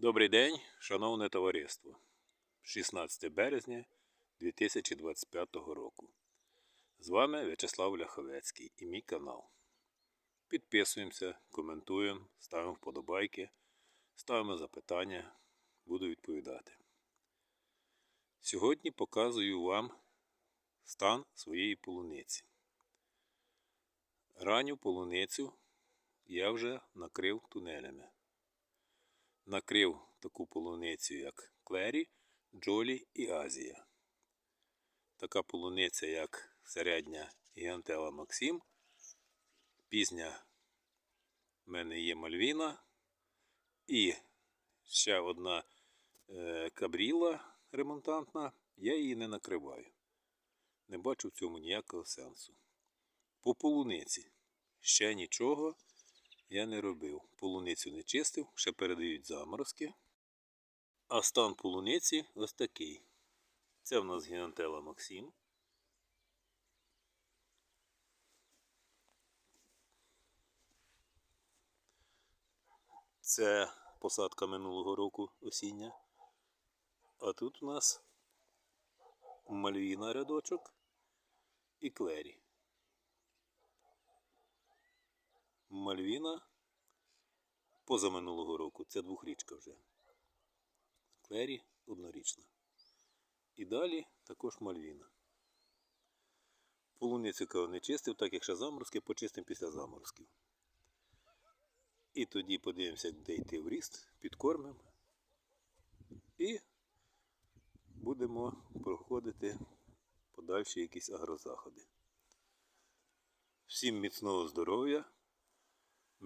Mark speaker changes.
Speaker 1: Добрий день, шановне товариство. 16 березня 2025 року. З вами В'ячеслав Ляховецький і мій канал. Підписуємося, коментуємо, ставимо вподобайки, ставимо запитання, буду відповідати. Сьогодні показую вам стан своєї полуниці. Ранню полуницю я вже накрив тунелями накрив таку полуницю, як Клері, Джолі і Азія. Така полуниця, як середня Гігантела Максим. Пізня в мене є Мальвіна. І ще одна е, кабріла ремонтантна, я її не накриваю. Не бачу в цьому ніякого сенсу. По полуниці ще нічого я не робив. Полуницю не чистив, ще передають заморозки. А стан полуниці ось такий. Це в нас гігантела Максим. Це посадка минулого року осіння. А тут у нас мальвіна рядочок і клері. Мальвіна позаминулого року. Це двохрічка вже. Клері однорічна. І далі також мальвіна. Полуницю не чистив, так як ще заморозки, почистимо після заморозків. І тоді подивимося, де йти в ріст, підкормимо. І будемо проходити подальші якісь агрозаходи. Всім міцного здоров'я!